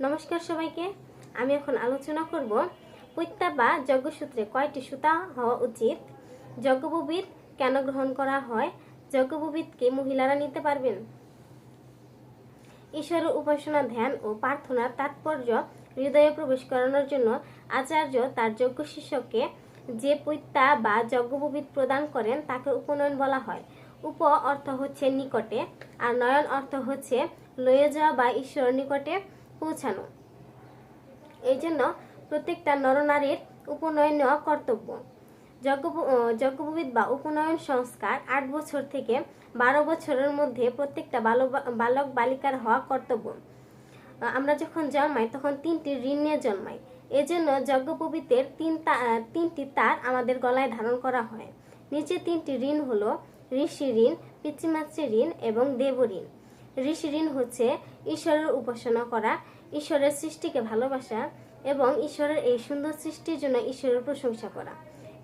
নমস্কার সবাইকে। আমি এখন আলোচনা করব পৈত্যা বা যজ্ঞসূত্রে কয়টি সুতা হওয়া উচিত? যজ্ঞববিদ কেন গ্রহণ করা হয়? যজ্ঞববিদকে মহিলারা নিতে পারবেন? ঈশ্বরের উপাসনা, ধ্যান ও প্রার্থনার তাৎপর্য হৃদয়ে প্রবেশ করানোর জন্য আচার্য তার যজ্ঞ শিষ্যকে যে পৈত্যা বা যজ্ঞববিদ প্রদান করেন তাকে উপনয়ন বলা হয়। উপ অর্থ হচ্ছে নিকটে আর নয়ন অর্থ হচ্ছে লয়ে যাওয়া বা ঈশ্বরের নিকটে। পৌঁছানো। এই জন্য প্রত্যেকটা নরনারীর উপনয়ন নেওয়া কর্তব্য যজ্ঞ যজ্ঞবিদ বা উপনয়ন সংস্কার আট বছর থেকে বারো বছরের মধ্যে প্রত্যেকটা বালক বালক বালিকার হওয়া কর্তব্য। আমরা যখন জন্মাই তখন তিনটি ঋণ নিয়ে জন্মাই। এজন্য যজ্ঞপবিতের তিন তিনটি তার আমাদের গলায় ধারণ করা হয়। নিচে তিনটি ঋণ হলো ঋষি ঋণ, পিতৃমাতৃ ঋণ এবং দেব ঋণ ঋষি ঋণ হচ্ছে ঈশ্বরের উপাসনা করা, ঈশ্বরের সৃষ্টিকে ভালোবাসা এবং ঈশ্বরের এই সুন্দর সৃষ্টির জন্য ঈশ্বরের প্রশংসা করা।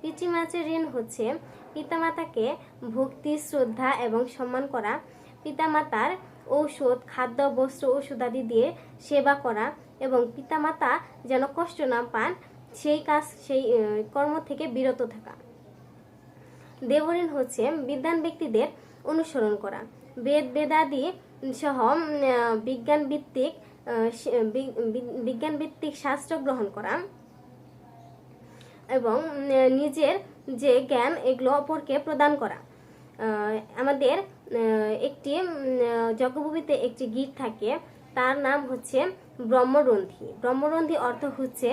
পিতৃমাতৃ ঋণ হচ্ছে পিতামাতাকে ভক্তি, শ্রদ্ধা এবং সম্মান করা, পিতামাতার ঔষধ, খাদ্য, বস্ত্র ঔষধাদি দিয়ে সেবা করা এবং পিতামাতা যেন কষ্ট না পান, সেই কাজ, সেই কর্ম থেকে বিরত থাকা। দেবঋণ হচ্ছে বিদ্যান ব্যক্তিদের অনুসরণ করা। বেদ বেদাদি সহ বিজ্ঞান ভিত্তিক বিজ্ঞান ভিত্তিক শাস্ত্র গ্রহণ করা এবং নিজের যে জ্ঞান এগুলো অপরকে প্রদান করা। আমাদের একটি যজ্ঞভূমিতে একটি গীত থাকে, তার নাম হচ্ছে ব্রহ্মরন্থী ব্রহ্মরন্ধি অর্থ হচ্ছে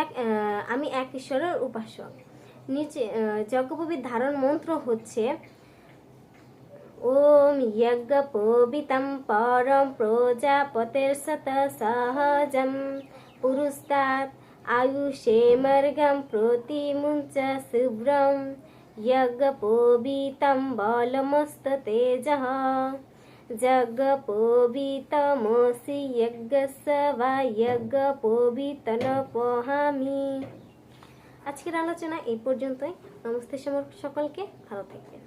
এক আমি এক ঈশ্বরের উপাসক। নিচে যজ্ঞভূমির ধারণ মন্ত্র হচ্ছে ॐ यज्ञपोबितं परं प्रजापतिर्सत सहजं पुरुस्तात् आयुषेमर्गं प्रतिमुञ्च शुभ्रं यज्ञपोबितं बलमस्ततेजः যজ্ঞপবিতমসি যজ্ঞস্য বা যজ্ঞপবিতনপহামি আজকের আলোচনা এই পর্যন্তই নমস্তে সমর সকলকে ভালো থাকবেন